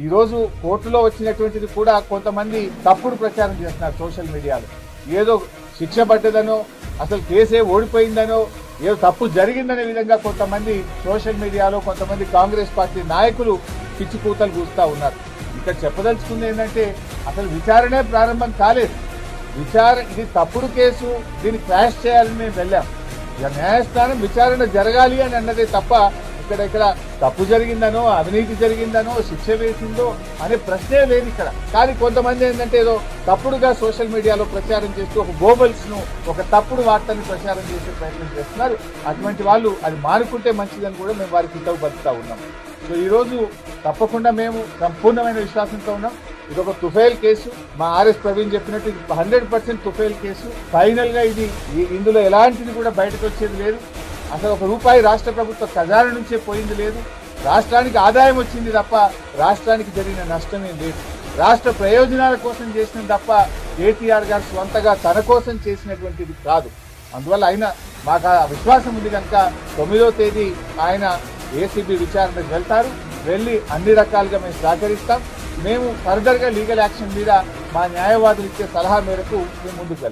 ఈ రోజు కోర్టులో వచ్చినటువంటిది కూడా కొంతమంది తప్పుడు ప్రచారం చేస్తున్నారు సోషల్ మీడియాలో. ఏదో శిక్ష పడ్డదనో అసలు కేసే ఓడిపోయిందనో ఏదో తప్పు జరిగిందనే విధంగా కొంతమంది సోషల్ మీడియాలో కొంతమంది కాంగ్రెస్ పార్టీ నాయకులు పిచ్చి కూతలు కూస్తా ఉన్నారు. ఇక్కడ చెప్పదలుచుకుంది ఏంటంటే అసలు విచారణే ప్రారంభం కాలేదు. విచారణ ఇది తప్పుడు కేసు దీన్ని క్రాష్ చేయాలని మేము వెళ్ళాం. ఇక న్యాయస్థానం విచారణ జరగాలి అని అన్నదే తప్ప ఇక్కడ ఇక్కడ తప్పు జరిగిందనో అవినీతి జరిగిందనో శిక్ష వేసిందో అనే ప్రశ్నే లేదు ఇక్కడ. కానీ కొంతమంది ఏంటంటే ఏదో తప్పుడుగా సోషల్ మీడియాలో ప్రచారం చేస్తూ ఒక గోబల్స్ను ఒక తప్పుడు వార్తని ప్రచారం చేసే ప్రయత్నం చేస్తున్నారు. అటువంటి వాళ్ళు అది మానుకుంటే మంచిదని కూడా మేము వారికి ఇంతకు పలుకుతా ఉన్నాం. సో ఈరోజు తప్పకుండా మేము సంపూర్ణమైన విశ్వాసంతో ఉన్నాం. ఇది ఒక తుఫైల్ కేసు. మా ఆర్ఎస్ ప్రవీణ్ చెప్పినట్టు ఇది హండ్రెడ్ పర్సెంట్ తుఫైల్ కేసు. ఫైనల్గా ఇది ఈ- ఇందులో ఎలాంటిది కూడా బయటకు వచ్చేది లేదు. అసలు ఒక రూపాయి రాష్ట్ర ప్రభుత్వ ఖజానా నుంచే పోయింది లేదు. రాష్ట్రానికి ఆదాయం వచ్చింది తప్ప రాష్ట్రానికి జరిగిన నష్టమే లేదు. రాష్ట్ర ప్రయోజనాల కోసం చేసిన తప్ప కేటీఆర్ గారు స్వంతగా తన కోసం చేసినటువంటిది కాదు. అందువల్ల ఆయన మాకు ఆ విశ్వాసం ఉంది కనుక తొమ్మిదో తేదీ ఆయన ఏసీబీ విచారణకు వెళ్తారు. వెళ్ళి అన్ని రకాలుగా మేము సహకరిస్తాం. మేము ఫర్దర్గా లీగల్ యాక్షన్ మీద మా న్యాయవాదులు ఇచ్చే సలహా మేరకు మేము ముందుకు